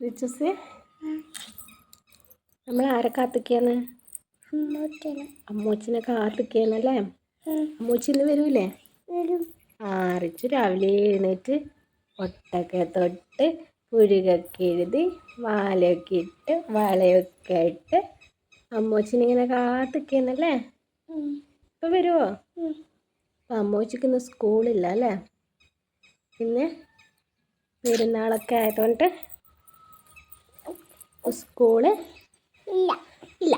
റിച്ചൂസേ നമ്മൾ ആരെ കാത്തിക്കാന്ന്? അമ്മൂട്ടന് അമ്മൂച്ചിനെ കാത്തിക്കാന്നല്ലേ? അമ്മൂച്ചിന്ന് വരൂലേ? വരും. ആ റിച്ചു രാവിലെ എഴുന്നേറ്റ് ഒട്ടൊക്കെ തൊട്ട് പുരുകൊക്കെ എഴുതി മാലയൊക്കെ ഇട്ട് വളയൊക്കെ ഇട്ട് അമ്മൂച്ചിനിങ്ങനെ ഇപ്പൊ ഇപ്പം വരുമോ അപ്പം അമ്മൂച്ചിക്ക് ഇന്ന് സ്കൂളില്ല അല്ലേ? പിന്നെ പെരുന്നാളൊക്കെ ആയതുകൊണ്ട് സ്കൂൾ ഇല്ല. ഇല്ല.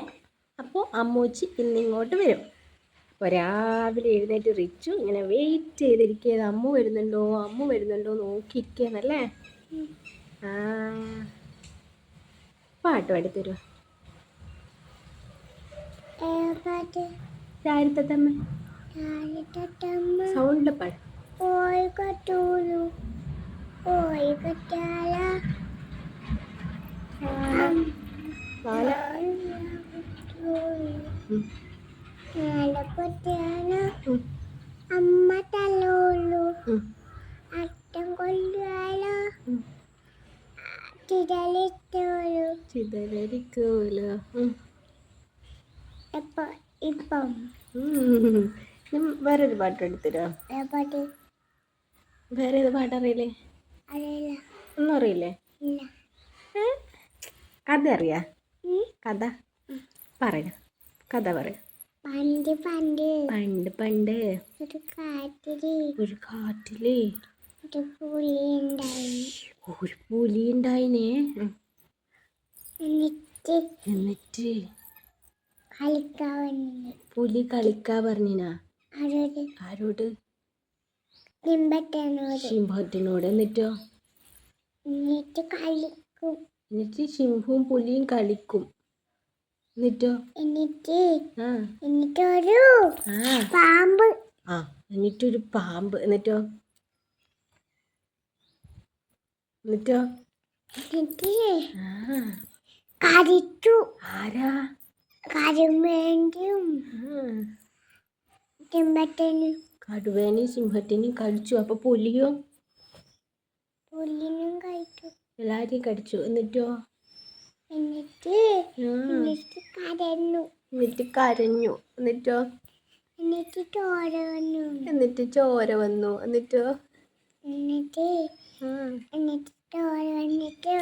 അപ്പോൾ അമ്മൂച്ചി ഇന്നിങ്ങോട്ട് വരും. അപ്പോൾ രാവിലെ എഴുന്നേറ്റ് റിച്ചു ഇങ്ങനെ വെയിറ്റ് ചെയ്തിരിക്കുകയത് അമ്മു വരുന്നുണ്ടോ? അമ്മു വരുന്നുണ്ടോ നോക്കിയിരിക്കുകയെന്നല്ലേ ആ. പാട്ട് പാടിത്തരുമോ പാട്ട്. രാവിലത്തെ തമ്മ രാവിലത്തമ്മ സൗണ്ടിൽ പാട്. പോയി കട്ടൂലു കറ്റാല അമ്മ തല്ലുള്ളൂ. അറ്റം കൊല്ലുവാലോ ഉം, എപ്പോ ഇപ്പം. ഇനി വേറൊരു പാട്ട് എടുത്തരോ പാട്ട് വേറെ ഏത് പാട്ടറിയില്ലേ? അറിയില്ല. ഒന്നും അറിയില്ലേ? ഇല്ല? കഥ അറിയാ. കഥ? പറയ. കഥ പറയ. പണ്ട് പണ്ട്. പണ്ട് പണ്ട്. ഒരു കാട്ടിൽ. ഒരു കാട്ടിൽ. ഒരു പുലി ഉണ്ടായി ഒരു പുലി ഉണ്ടായിനെ എന്നിട്ട്? എന്നിട്ട്? കളിക്കാൻ പുലി കളിക്കാ പറഞ്ഞിനാ? ആരോട്? ആരോട്? സിംഹത്തിനോട് സിംഹത്തിനോട് എന്നിട്ടോ? എന്നിട്ട് കളിക്കും. എന്നിട്ട് സിംഹവും പുലിയും കളിക്കും. എന്നിട്ടോ? എന്നിട്ട് ആ. എന്നിട്ട് ഒരു ആ. പാമ്പ്. ആ എന്നിട്ടൊരു പാമ്പ്. എന്നിട്ടോ? എന്നിട്ടോ? എന്നിട്ട് ആ. കടിച്ചു ആരാ? നിമ്പട്ടനും കടുവേനെയും സിംഹത്തിനെയും കടിച്ചു അപ്പൊ പുലിയോ? പുലിനും കഴിച്ചു എല്ലാരെയും കടിച്ചു. എന്നിട്ടോ? എന്നിട്ട് എന്നിട്ട് കരഞ്ഞു എന്നിട്ട് കരഞ്ഞു. എന്നിട്ടോ? എന്നിട്ട് ചോര വന്നു. എന്നിട്ട് ചോര വന്നു. എന്നിട്ടോ? എന്നിട്ട് എന്നിട്ട് ചോര വന്നിട്ട്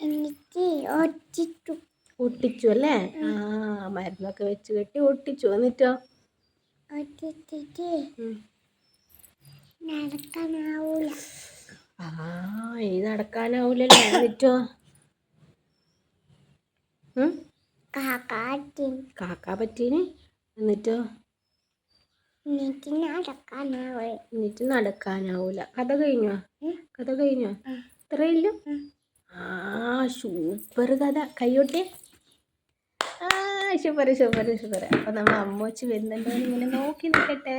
എന്നിട്ട് ഒട്ടിച്ചു. ഒട്ടിച്ചു അല്ലേ? ആ. മരുന്നൊക്കെ വെച്ച് കെട്ടി ഒട്ടിച്ചു. എന്നിട്ടോ? ഒട്ടിച്ചിട്ട്. നടക്കാനാവൂല. ആ ഇനി നടക്കാനാവൂലല്ലോ? കാക്കാട്ടി കാക്കാ പറ്റീന്? എന്നിട്ടോ? എന്നിട്ട് നടക്കാനാവൂല. കഥ കഴിഞ്ഞോ? കഥ കഴിഞ്ഞോ. ഇത്രയില്ലോ ആ സൂപ്പർ കഥ. കൈയോട്ടെ. ആ സൂപ്പർ സൂപ്പർ സൂപ്പർ അപ്പം നമ്മൾ അമ്മൂച്ച് വരുന്നുണ്ടോ ഇങ്ങനെ നോക്കി നിൽക്കട്ടെ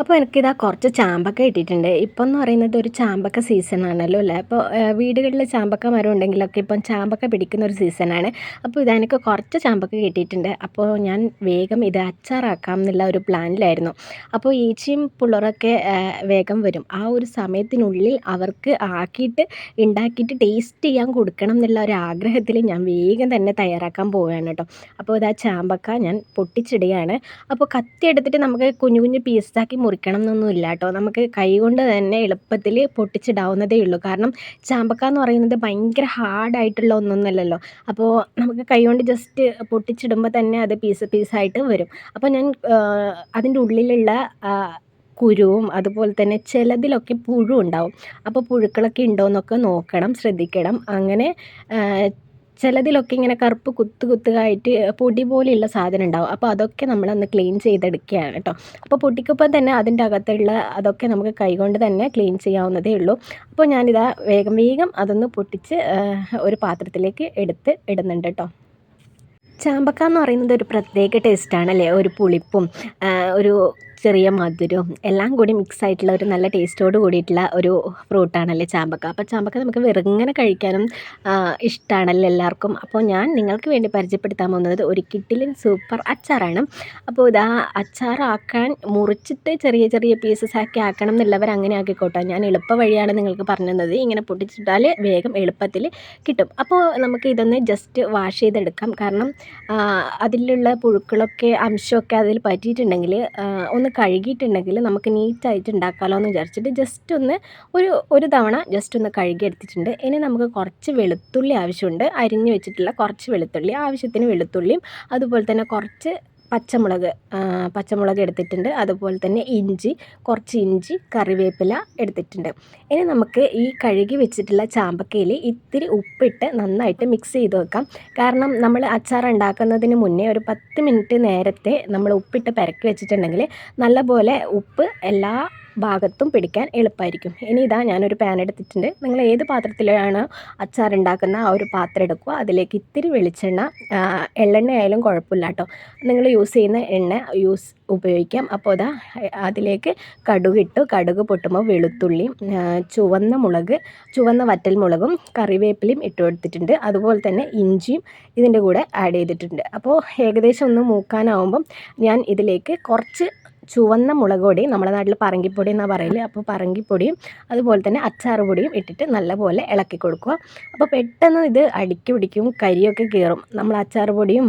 അപ്പോൾ എനിക്കിതാ കുറച്ച് ചാമ്പക്ക കിട്ടിയിട്ടുണ്ട്. ഇപ്പം എന്ന് പറയുന്നത് ഒരു ചാമ്പക്ക സീസൺ ആണല്ലോ അല്ലേ? അപ്പോൾ വീടുകളിൽ ചാമ്പക്ക മരം ഉണ്ടെങ്കിലൊക്കെ ഇപ്പം ചാമ്പക്ക പിടിക്കുന്ന ഒരു സീസണാണ് അപ്പോൾ ഇതെനിക്ക് കുറച്ച് ചാമ്പക്ക കിട്ടിയിട്ടുണ്ട്. അപ്പോൾ ഞാൻ വേഗം ഇത് അച്ചാറാക്കാം എന്നുള്ള ഒരു പ്ലാനിലായിരുന്നു. അപ്പോൾ ഈച്ചയും പുള്ളറൊക്കെ വേഗം വരും. ആ ഒരു സമയത്തിനുള്ളിൽ അവർക്ക് ആക്കിയിട്ട് ഉണ്ടാക്കിയിട്ട് ടേസ്റ്റ് ചെയ്യാൻ കൊടുക്കണം എന്നുള്ള ഒരു ആഗ്രഹത്തിൽ ഞാൻ വേഗം തന്നെ തയ്യാറാക്കാൻ പോവുകയാണ് കേട്ടോ. അപ്പോൾ ഇതാ ചാമ്പക്ക ഞാൻ പൊട്ടിച്ചിടുകയാണ്. അപ്പോൾ കത്തി എടുത്തിട്ട് നമുക്ക് കുഞ്ഞു കുഞ്ഞു പീസാക്കി മുറിക്കണം എന്നൊന്നും ഇല്ല കേട്ടോ നമുക്ക് കൈകൊണ്ട് തന്നെ എളുപ്പത്തിൽ പൊട്ടിച്ചിടാവുന്നതേ ഉള്ളൂ. കാരണം ചാമ്പക്ക എന്ന് പറയുന്നത് ഭയങ്കര ഹാർഡായിട്ടുള്ള ഒന്നൊന്നുമല്ലല്ലോ അപ്പോൾ നമുക്ക് കൈകൊണ്ട് ജസ്റ്റ് പൊട്ടിച്ചിടുമ്പോൾ തന്നെ അത് പീസ് പീസായിട്ട് വരും. അപ്പോൾ ഞാൻ അതിന്റെ ഉള്ളിലുള്ള കുരുവും അതുപോലെ തന്നെ ചിലതിലൊക്കെ പുഴു ഉണ്ടാവും അപ്പോൾ പുഴുക്കളൊക്കെ ഉണ്ടോ എന്നൊക്കെ നോക്കണം ശ്രദ്ധിക്കണം. അങ്ങനെ ചിലതിലൊക്കെ ഇങ്ങനെ കറുപ്പ് കുത്തു കുത്തുകായിട്ട് പൊടി പോലെയുള്ള സാധനം ഉണ്ടാവും. അപ്പോൾ അതൊക്കെ നമ്മളൊന്ന് ക്ലീൻ ചെയ്തെടുക്കുകയാണ് കേട്ടോ. അപ്പോൾ പൊട്ടിക്കൊപ്പം തന്നെ അതിന്റെ അകത്തുള്ള അതൊക്കെ നമുക്ക് കൈകൊണ്ട് തന്നെ ക്ലീൻ ചെയ്യാവുന്നതേ ഉള്ളൂ. അപ്പോൾ ഞാനിതാ വേഗം വേഗം അതൊന്ന് പൊട്ടിച്ച് ഒരു പാത്രത്തിലേക്ക് എടുത്ത് ഇടുന്നുണ്ട് കേട്ടോ. ചാമ്പക്ക എന്ന് പറയുന്നത് ഒരു പ്രത്യേക ടേസ്റ്റാണ് അല്ലേ ഒരു പുളിപ്പും ഒരു ചെറിയ മധുരവും എല്ലാം കൂടി മിക്സ് ആയിട്ടുള്ള ഒരു നല്ല ടേസ്റ്റോട് കൂടിയിട്ടുള്ള ഒരു ഫ്രൂട്ടാണല്ലേ ചാമ്പക്ക. അപ്പോൾ ചാമ്പക്ക നമുക്ക് വെറുങ്ങനെ കഴിക്കാനും ഇഷ്ടമാണല്ലോ എല്ലാവർക്കും. അപ്പോൾ ഞാൻ നിങ്ങൾക്ക് വേണ്ടി പരിചയപ്പെടുത്താൻ പോകുന്നത് ഒരു കിട്ടിലിൻ സൂപ്പർ അച്ചാറാണ്. അപ്പോൾ ഇതാ അച്ചാറാക്കാൻ മുറിച്ചിട്ട് ചെറിയ ചെറിയ പീസസ് ആക്കി ആക്കണം എന്നുള്ളവർ അങ്ങനെ ആക്കിക്കോട്ടെ. ഞാൻ എളുപ്പ വഴിയാണ് നിങ്ങൾക്ക് പറഞ്ഞത് ഇങ്ങനെ പൊട്ടിച്ചിട്ടാൽ വേഗം എളുപ്പത്തിൽ കിട്ടും. അപ്പോൾ നമുക്ക് ഇതൊന്ന് ജസ്റ്റ് വാഷ് ചെയ്തെടുക്കാം. കാരണം അതിലുള്ള പുഴുക്കളൊക്കെ അംശമൊക്കെ അതിൽ പറ്റിയിട്ടുണ്ടെങ്കിൽ ഒന്ന് കഴുകിയിട്ടുണ്ടെങ്കിൽ നമുക്ക് നീറ്റായിട്ട് ഉണ്ടാക്കാമല്ലോ എന്ന് വിചാരിച്ചിട്ട് ജസ്റ്റ് ഒന്ന് ഒരു ഒരു തവണ ജസ്റ്റ് ഒന്ന് കഴുകി എടുത്തിട്ടുണ്ട് ഇനി നമുക്ക് കുറച്ച് വെളുത്തുള്ളി ആവശ്യമുണ്ട്. അരിഞ്ഞ് വെച്ചിട്ടുള്ള കുറച്ച് വെളുത്തുള്ളി ആവശ്യത്തിന് വെളുത്തുള്ളിയും അതുപോലെ തന്നെ കുറച്ച് പച്ചമുളക് പച്ചമുളക് എടുത്തിട്ടുണ്ട്. അതുപോലെ തന്നെ ഇഞ്ചി കുറച്ച് ഇഞ്ചി കറിവേപ്പില എടുത്തിട്ടുണ്ട്. ഇനി നമുക്ക് ഈ കഴുകി വെച്ചിട്ടുള്ള ചാമ്പക്കയിൽ ഇത്തിരി ഉപ്പിട്ട് നന്നായിട്ട് മിക്സ് ചെയ്ത് വെക്കാം. കാരണം നമ്മൾ അച്ചാർ ഉണ്ടാക്കുന്നതിന് മുന്നേ ഒരു പത്ത് മിനിറ്റ് നേരത്തെ നമ്മൾ ഉപ്പിട്ട് പെരക്കി വെച്ചിട്ടുണ്ടെങ്കിൽ നല്ലപോലെ ഉപ്പ് എല്ലാ ഭാഗത്തും പിടിക്കാൻ എളുപ്പമായിരിക്കും ഇനി ഇതാ ഞാനൊരു പാൻ എടുത്തിട്ടുണ്ട്. നിങ്ങൾ ഏത് പാത്രത്തിലാണ് അച്ചാർ ഉണ്ടാക്കുന്ന ആ ഒരു പാത്രം എടുക്കുക. അതിലേക്ക് ഇത്തിരി വെളിച്ചെണ്ണ എള്ളെണ്ണ ആയാലും കുഴപ്പമില്ല കേട്ടോ. നിങ്ങൾ യൂസ് ചെയ്യുന്ന എണ്ണ യൂസ് ഉപയോഗിക്കാം. അപ്പോൾ ഇതാ അതിലേക്ക് കടുകിട്ടു കടുക് പൊട്ടുമ്പോൾ വെളുത്തുള്ളി ചുവന്ന മുളക് ചുവന്ന വറ്റൽ മുളകും കറിവേപ്പിലയും ഇട്ട് കൊടുത്തിട്ടുണ്ട്. അതുപോലെ തന്നെ ഇഞ്ചിയും ഇതിന്റെ കൂടെ ആഡ് ചെയ്തിട്ടുണ്ട്. അപ്പോൾ ഏകദേശം ഒന്ന് മൂക്കാനാവുമ്പം ഞാൻ ഇതിലേക്ക് കുറച്ച് ചുവന്ന മുളക് പൊടി നമ്മുടെ നാട്ടിൽ പറങ്കിപ്പൊടി എന്നാണ് പറയൽ. അപ്പോൾ പറങ്കിപ്പൊടിയും അതുപോലെ തന്നെ അച്ചാർ പൊടിയും ഇട്ടിട്ട് നല്ലപോലെ ഇളക്കി കൊടുക്കുക. അപ്പോൾ പെട്ടെന്ന് ഇത് അടുക്കി പിടിക്കും കരിയൊക്കെ കയറും നമ്മൾ അച്ചാർ പൊടിയും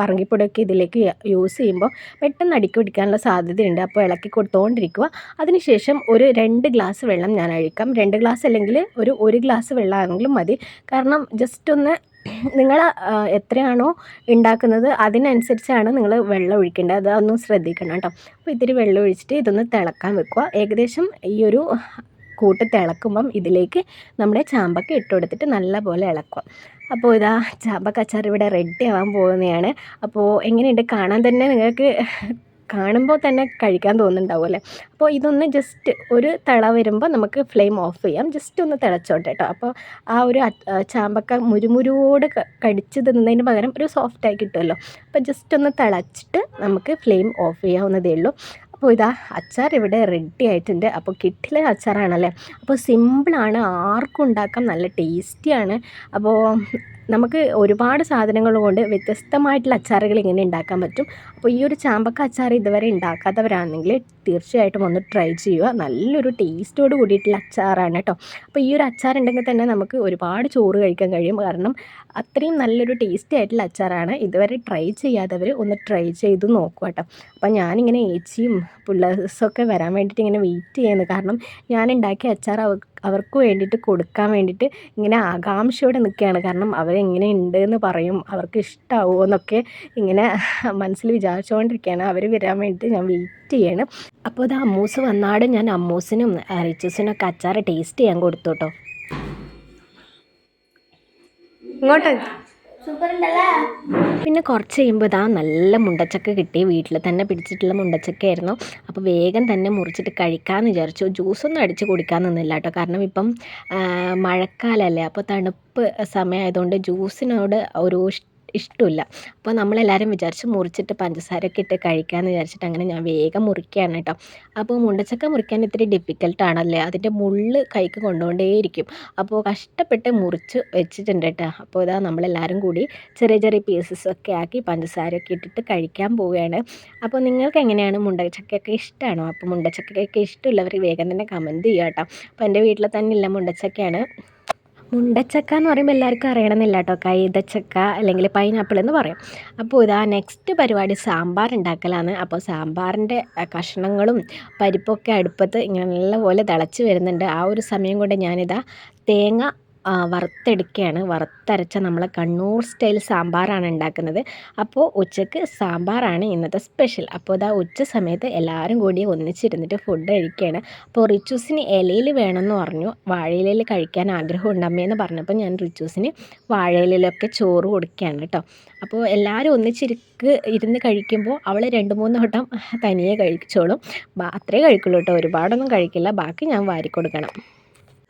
പറങ്കിപ്പൊടിയൊക്കെ ഇതിലേക്ക് യൂസ് ചെയ്യുമ്പോൾ പെട്ടെന്ന് അടുക്കി പിടിക്കാനുള്ള സാധ്യതയുണ്ട്. അപ്പോൾ ഇളക്കി കൊടുത്തുകൊണ്ടിരിക്കുക അതിനുശേഷം ഒരു രണ്ട് ഗ്ലാസ് വെള്ളം ഞാൻ അഴിക്കാം രണ്ട് ഗ്ലാസ് അല്ലെങ്കിൽ ഒരു ഒരു ഗ്ലാസ് വെള്ളമാണെങ്കിലും മതി. കാരണം ജസ്റ്റ് ഒന്ന് നിങ്ങൾ എത്രയാണോ ഉണ്ടാക്കുന്നത് അതിനനുസരിച്ചാണ് നിങ്ങൾ വെള്ളം ഒഴിക്കേണ്ടത്. അതൊന്നും ശ്രദ്ധിക്കണം കേട്ടോ. അപ്പോൾ ഇത്തിരി വെള്ളം ഒഴിച്ചിട്ട് ഇതൊന്ന് തിളക്കാൻ വെക്കുക. ഏകദേശം ഈ ഒരു കൂട്ട് തിളക്കുമ്പം ഇതിലേക്ക് നമ്മുടെ ചാമ്പക്ക ഇട്ട് കൊടുത്തിട്ട് നല്ലപോലെ ഇളക്കുക. അപ്പോൾ ഇതാ ചാമ്പക്ക അച്ചാർ ഇവിടെ റെഡി ആവാൻ പോകുന്നതാണ്. അപ്പോൾ എങ്ങനെയുണ്ട്? കാണാൻ തന്നെ നിങ്ങൾക്ക് കാണുമ്പോൾ തന്നെ കഴിക്കാൻ തോന്നുന്നുണ്ടാവും അല്ലേ? അപ്പോൾ ഇതൊന്ന് ജസ്റ്റ് ഒരു തിള വരുമ്പോൾ നമുക്ക് ഫ്ലെയിം ഓഫ് ചെയ്യാം. ജസ്റ്റ് ഒന്ന് തിളച്ചോട്ടെ കേട്ടോ അപ്പോൾ ആ ഒരു ചാമ്പക്ക മുരുമുരുവോട് കടിച്ച് തിന്നതിന് പകരം ഒരു സോഫ്റ്റായി കിട്ടുമല്ലോ അപ്പോൾ ജസ്റ്റ് ഒന്ന് തിളച്ചിട്ട് നമുക്ക് ഫ്ലെയിം ഓഫ് ചെയ്യാവുന്നതേ ഉള്ളൂ. അപ്പോൾ ഇതാ അച്ചാർ ഇവിടെ റെഡി ആയിട്ടുണ്ട്. അപ്പോൾ കിട്ടിലെ അച്ചാറാണല്ലേ? അപ്പോൾ സിമ്പിളാണ് ആർക്കും ഉണ്ടാക്കാം നല്ല ടേസ്റ്റിയാണ് അപ്പോൾ നമുക്ക് ഒരുപാട് സാധനങ്ങൾ കൊണ്ട് വ്യത്യസ്തമായിട്ടുള്ള അച്ചാറുകൾ ഇങ്ങനെ ഉണ്ടാക്കാൻ പറ്റും. അപ്പോൾ ഈ ഒരു ചാമ്പക്ക അച്ചാർ ഇതുവരെ ഉണ്ടാക്കാത്തവരാണെങ്കിൽ തീർച്ചയായിട്ടും ഒന്ന് ട്രൈ ചെയ്യുക. നല്ലൊരു ടേസ്റ്റോട് കൂടിയിട്ടുള്ള അച്ചാറാണ് കേട്ടോ. അപ്പോൾ ഈ ഒരു അച്ചാർ ഉണ്ടെങ്കിൽ തന്നെ നമുക്ക് ഒരുപാട് ചോറ് കഴിക്കാൻ കഴിയും. കാരണം അത്രയും നല്ലൊരു ടേസ്റ്റി ആയിട്ടുള്ള അച്ചാറാണ്. ഇതുവരെ ട്രൈ ചെയ്യാത്തവർ ഒന്ന് ട്രൈ ചെയ്ത് നോക്കുക കേട്ടോ. അപ്പോൾ ഞാനിങ്ങനെ ഏച്ചിയും പിള്ളേഴ്സൊക്കെ വരാൻ വേണ്ടിയിട്ട് ഇങ്ങനെ വെയിറ്റ് ചെയ്യുന്നു. കാരണം ഞാൻ ഉണ്ടാക്കിയ അച്ചാർ അവർക്ക് വേണ്ടിയിട്ട് കൊടുക്കാൻ വേണ്ടിയിട്ട് ഇങ്ങനെ ആകാംക്ഷയോടെ നിൽക്കുകയാണ്. കാരണം അവരെങ്ങനെ ഉണ്ട് എന്ന് പറയും അവർക്ക് ഇഷ്ടമാവുമോ എന്നൊക്കെ ഇങ്ങനെ മനസ്സിൽ വിചാരിച്ചുകൊണ്ടിരിക്കുകയാണ്. അവർ വരാൻ വേണ്ടിയിട്ട് ഞാൻ വെയിറ്റ് ചെയ്യാണ്. അപ്പോൾ ഇത് അമ്മൂസ് വന്നാട്. ഞാൻ അമ്മൂസിനും റിച്ചസിനൊക്കെ അച്ചാർ ടേസ്റ്റ് ചെയ്യാൻ കൊടുത്തു കേട്ടോ. ഇങ്ങോട്ട്. പിന്നെ കുറച്ച് കഴിയുമ്പോൾ ഇതാ നല്ല മുണ്ടച്ചക്ക കിട്ടി. വീട്ടിൽ തന്നെ പിടിച്ചിട്ടുള്ള മുണ്ടച്ചക്കയായിരുന്നു. അപ്പോൾ വേഗം തന്നെ മുറിച്ചിട്ട് കഴിക്കാമെന്ന് വിചാരിച്ചു. ജ്യൂസൊന്നും അടിച്ച് കുടിക്കാൻ നിന്നില്ല കേട്ടോ. കാരണം ഇപ്പം മഴക്കാലമല്ലേ അപ്പോൾ തണുപ്പ് സമയമായതുകൊണ്ട് ജ്യൂസിനോട് ഒരു ഇഷ്ടമില്ല. അപ്പോൾ നമ്മളെല്ലാവരും വിചാരിച്ച് മുറിച്ചിട്ട് പഞ്ചസാരയൊക്കെ ഇട്ട് കഴിക്കാമെന്ന് വിചാരിച്ചിട്ട് അങ്ങനെ ഞാൻ വേഗം മുറിക്കുകയാണ് കേട്ടോ. അപ്പോൾ മുണ്ടച്ചക്ക മുറിക്കാൻ ഇത്തിരി ഡിഫിക്കൽട്ടാണല്ലേ അതിന്റെ മുള്ള് കൈക്ക് കൊണ്ടുകൊണ്ടേയിരിക്കും അപ്പോൾ കഷ്ടപ്പെട്ട് മുറിച്ച് വെച്ചിട്ടുണ്ട് കേട്ടോ. അപ്പോൾ ഇതാ നമ്മളെല്ലാവരും കൂടി ചെറിയ ചെറിയ പീസസ് ഒക്കെ ആക്കി പഞ്ചസാരയൊക്കെ ഇട്ടിട്ട് കഴിക്കാൻ പോവുകയാണ്. അപ്പോൾ നിങ്ങൾക്ക് എങ്ങനെയാണ് മുണ്ടച്ചക്കയൊക്കെ ഇഷ്ടമാണോ അപ്പോൾ മുണ്ടച്ചക്കയൊക്കെ ഇഷ്ടമുള്ളവർ വേഗം തന്നെ കമന്റ് ചെയ്യുക കേട്ടോ. അപ്പോൾ എന്റെ വീട്ടിൽ തന്നെ ഇല്ല മുണ്ടച്ചക്കയാണ് മുണ്ടച്ചക്ക എന്ന് പറയുമ്പോൾ എല്ലാവർക്കും അറിയണമെന്നില്ല കേട്ടോ. കൈതച്ചക്ക അല്ലെങ്കിൽ പൈനാപ്പിൾ എന്ന് പറയും. അപ്പോൾ ഇതാ നെക്സ്റ്റ് പരിപാടി സാമ്പാർ ഉണ്ടാക്കലാണ്. അപ്പോൾ സാമ്പാറിന്റെ കഷ്ണങ്ങളും പരിപ്പൊക്കെ അടുപ്പത്ത് ഇങ്ങനെ നല്ലപോലെ തിളച്ച് വരുന്നുണ്ട്. ആ ഒരു സമയം കൊണ്ട് ഞാനിതാ തേങ്ങ വറുത്തെടുക്കുകയാണ് വറുത്തരച്ച നമ്മളെ കണ്ണൂർ സ്റ്റൈൽ സാമ്പാറാണ് ഉണ്ടാക്കുന്നത്. അപ്പോൾ ഉച്ചയ്ക്ക് സാമ്പാറാണ് ഇന്നത്തെ സ്പെഷ്യൽ. അപ്പോൾ ഇതാ ഉച്ച സമയത്ത് എല്ലാവരും കൂടി ഒന്നിച്ചിരുന്നിട്ട് ഫുഡ് കഴിക്കുകയാണ് അപ്പോൾ റിച്ചൂസിന് ഇലയിൽ വേണമെന്ന് പറഞ്ഞു. വാഴയിലയിൽ കഴിക്കാൻ ആഗ്രഹം ഉണ്ടമ്മയെന്ന് പറഞ്ഞപ്പോൾ ഞാൻ റിച്ചൂസിന് വാഴയിലയിലൊക്കെ ചോറ് കൊടുക്കുകയാണ് കേട്ടോ. അപ്പോൾ എല്ലാവരും ഒന്നിച്ചിരിക്ക് ഇരുന്ന് കഴിക്കുമ്പോൾ അവൾ രണ്ട് മൂന്ന് വട്ടം തനിയെ കഴിച്ചോളും. അത്രേ കഴിക്കുള്ളൂ കേട്ടോ. ഒരുപാടൊന്നും കഴിക്കില്ല. ബാക്കി ഞാൻ വാരി കൊടുക്കണം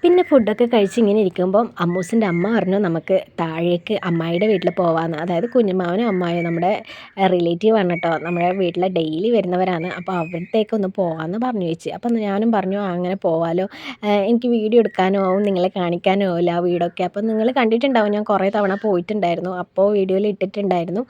പിന്നെ ഫുഡൊക്കെ കഴിച്ച് ഇങ്ങനെ ഇരിക്കുമ്പം അമ്മൂസിന്റെ അമ്മ പറഞ്ഞു നമുക്ക് താഴേക്ക് അമ്മായിയുടെ വീട്ടിൽ പോകാമെന്ന് അതായത് കുഞ്ഞുമാവനും അമ്മായും നമ്മുടെ റിലേറ്റീവ് ആണ് കേട്ടോ നമ്മുടെ വീട്ടിലെ ഡെയിലി വരുന്നവരാണ്. അപ്പോൾ അവിടത്തേക്ക് ഒന്ന് പോകാമെന്ന് പറഞ്ഞു ചേച്ചി. അപ്പം ഞാനും പറഞ്ഞു അങ്ങനെ പോവാലോ. എനിക്ക് വീഡിയോ എടുക്കാനോ ആവും നിങ്ങളെ കാണിക്കാനോ ആവില്ല ആ വീടൊക്കെ. അപ്പോൾ നിങ്ങൾ കണ്ടിട്ടുണ്ടാവും. ഞാൻ കുറേ തവണ പോയിട്ടുണ്ടായിരുന്നു. അപ്പോൾ വീഡിയോയിൽ ഇട്ടിട്ടുണ്ടായിരുന്നു.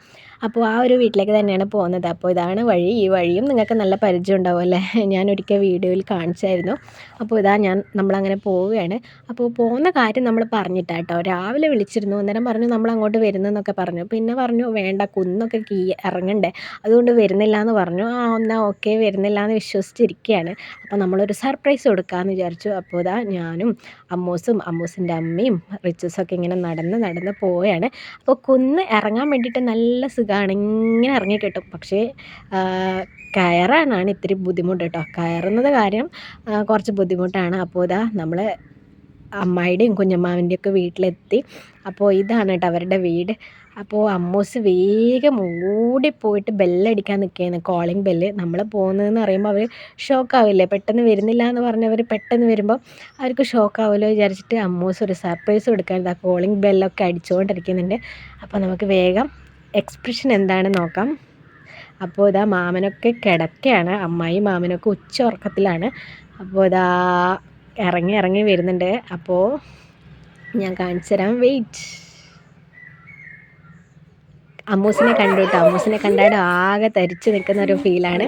അപ്പോൾ ആ ഒരു വീട്ടിലേക്ക് തന്നെയാണ് പോകുന്നത്. അപ്പോൾ ഇതാണ് വഴി. ഈ വഴിയും നിങ്ങൾക്ക് നല്ല പരിചയം ഉണ്ടാവും അല്ലേ? ഞാൻ ഒരിക്കൽ വീഡിയോയിൽ കാണിച്ചായിരുന്നു. അപ്പോൾ ഇതാ ഞാൻ നമ്മളങ്ങനെ പോവുകയാണ്. അപ്പോൾ പോകുന്ന കാര്യം നമ്മൾ പറഞ്ഞിട്ടാ കേട്ടോ രാവിലെ വിളിച്ചിരുന്നു അന്നേരം പറഞ്ഞു നമ്മൾ അങ്ങോട്ട് വരുന്നെന്നൊക്കെ പറഞ്ഞു. പിന്നെ പറഞ്ഞു വേണ്ട കുന്നൊക്കെ കീ ഇറങ്ങണ്ടേ. അതുകൊണ്ട് വരുന്നില്ല എന്ന് പറഞ്ഞു. ആ എന്നാൽ ഓക്കെ വരുന്നില്ല എന്ന് വിശ്വസിച്ചിരിക്കുകയാണ് അപ്പോൾ നമ്മളൊരു സർപ്രൈസ് കൊടുക്കാമെന്ന് വിചാരിച്ചു. അപ്പോൾ ഇതാ ഞാനും അമ്മൂസും അമ്മൂസിന്റെ അമ്മയും റിച്ചസൊക്കെ ഇങ്ങനെ നടന്ന് നടന്ന് പോവുകയാണ്. അപ്പോൾ കുന്ന് ഇറങ്ങാൻ വേണ്ടിയിട്ട് നല്ല സുഖമാണ് ഇങ്ങനെ ഇറങ്ങി കിട്ടും. പക്ഷേ കയറാനാണ് ഇത്തിരി ബുദ്ധിമുട്ട് കേട്ടോ കയറുന്നത് കാര്യം കുറച്ച് ബുദ്ധിമുട്ടാണ്. അപ്പോൾ ഇതാ നമ്മൾ അമ്മായിയുടെയും കുഞ്ഞമ്മാവിന്റെയും ഒക്കെ വീട്ടിലെത്തി. അപ്പോൾ ഇതാണ് കേട്ടോ അവരുടെ വീട്. അപ്പോൾ അമ്മൂസ് വേഗം ഓടിപ്പോയിട്ട് ബെല്ലടിക്കാൻ നിൽക്കുകയാണ്. കോളിംഗ് ബെല്ല് നമ്മൾ പോകുന്നതെന്ന് പറയുമ്പോൾ അവർ ഷോക്കാവില്ലേ പെട്ടെന്ന് വരുന്നില്ല എന്ന് പറഞ്ഞവർ പെട്ടെന്ന് വരുമ്പോൾ അവർക്ക് ഷോക്കാവുമല്ലോ വിചാരിച്ചിട്ട് അമ്മൂസ് ഒരു സർപ്രൈസ് കൊടുക്കാൻ ഇതാ കോളിംഗ് ബെല്ലൊക്കെ അടിച്ചുകൊണ്ടിരിക്കുന്നുണ്ട്. അപ്പോൾ നമുക്ക് വേഗം എക്സ്പ്രഷൻ എന്താണെന്ന് നോക്കാം. അപ്പോൾ ഇതാ മാമനൊക്കെ കിടക്കുകയാണ്. അമ്മായി മാമനൊക്കെ ഉച്ച ഉറക്കത്തിലാണ് അപ്പോൾ ഇതാ ഇറങ്ങി ഇറങ്ങി വരുന്നുണ്ട്. അപ്പോൾ ഞാൻ കാണിച്ചു തരാം. വെയിറ്റ് അമ്മൂസിനെ കണ്ടു കേട്ടോ അമ്മൂസിനെ കണ്ടാലും ആകെ തരിച്ചു നിൽക്കുന്ന ഒരു ഫീലാണ്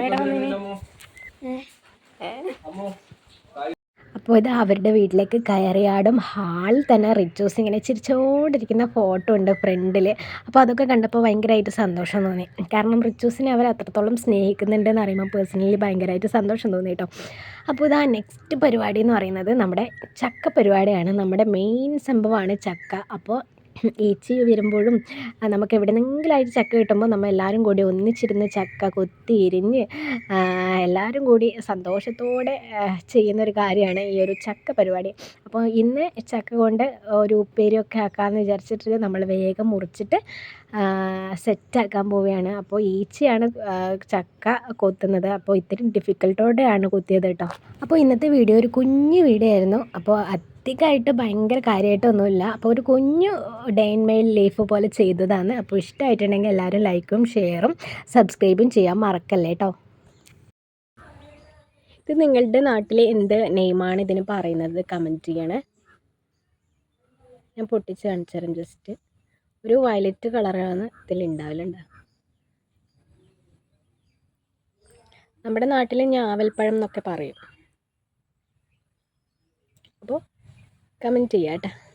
അപ്പോൾ ഇത് അവരുടെ വീട്ടിലേക്ക് കയറിയാടും ഹാളിൽ തന്നെ റിച്ചൂസ് ഇങ്ങനെ ചിരിച്ചോണ്ടിരിക്കുന്ന ഫോട്ടോ ഉണ്ട് ഫ്രണ്ടിൽ അപ്പോൾ അതൊക്കെ കണ്ടപ്പോൾ ഭയങ്കരമായിട്ട് സന്തോഷം തോന്നി. കാരണം റിച്ചൂസിനെ അവർ അത്രത്തോളം സ്നേഹിക്കുന്നുണ്ടെന്ന് അറിയുമ്പോൾ പേഴ്സണലി ഭയങ്കരമായിട്ട് സന്തോഷം തോന്നി കേട്ടോ. അപ്പോൾ ഇതാ നെക്സ്റ്റ് പരിപാടി എന്ന് പറയുന്നത് നമ്മുടെ ചക്ക പരിപാടിയാണ്. നമ്മുടെ മെയിൻ സംഭവമാണ് ചക്ക. അപ്പോൾ ഏച്ചി വരുമ്പോഴും നമുക്ക് എവിടെ ആയിട്ട് ചക്ക കിട്ടുമ്പോൾ നമ്മൾ എല്ലാവരും കൂടി ഒന്നിച്ചിരുന്ന് ചക്ക കൊത്തി എരിഞ്ഞ് എല്ലാവരും കൂടി സന്തോഷത്തോടെ ചെയ്യുന്നൊരു കാര്യമാണ് ഈ ഒരു ചക്ക പരിപാടി. അപ്പോൾ ഇന്ന് ചക്ക കൊണ്ട് ഒരു ഉപ്പേരിയൊക്കെ ആക്കാമെന്ന് വിചാരിച്ചിട്ട് നമ്മൾ വേഗം മുറിച്ചിട്ട് സെറ്റാക്കാൻ പോവുകയാണ്. അപ്പോൾ ഈച്ചയാണ് ചക്ക കൊത്തുന്നത്. അപ്പോൾ ഇത്തിരി ഡിഫിക്കൽട്ടോടെയാണ് കൊത്തിയത് കേട്ടോ. അപ്പോൾ ഇന്നത്തെ വീഡിയോ ഒരു കുഞ്ഞു വീഡിയോ ആയിരുന്നു. അപ്പോൾ അധികമായിട്ട് ഭയങ്കര കാര്യമായിട്ടൊന്നുമില്ല അപ്പോൾ ഒരു കുഞ്ഞു ഡേ മെയിൽ ലീഫ് പോലെ ചെയ്തതാണ്. അപ്പോൾ ഇഷ്ടമായിട്ടുണ്ടെങ്കിൽ എല്ലാവരും ലൈക്കും ഷെയറും സബ്സ്ക്രൈബും ചെയ്യാൻ മറക്കല്ലേ കേട്ടോ ഇത് നിങ്ങളുടെ നാട്ടിലെ എന്ത് നെയിമാണ് ഇതിന് പറയുന്നത്? കമന്റ് ചെയ്യണേ. ഞാൻ പൊട്ടിച്ച് കാണിച്ചു ജസ്റ്റ്. ഒരു വയലറ്റ് കളറാണ് ഇതിൽ ഉണ്ടാവലുണ്ട്. നമ്മുടെ നാട്ടിൽ ഞാവൽപ്പഴം എന്നൊക്കെ പറയും. അപ്പോൾ കമന്റ് ചെയ്യാം കേട്ടോ.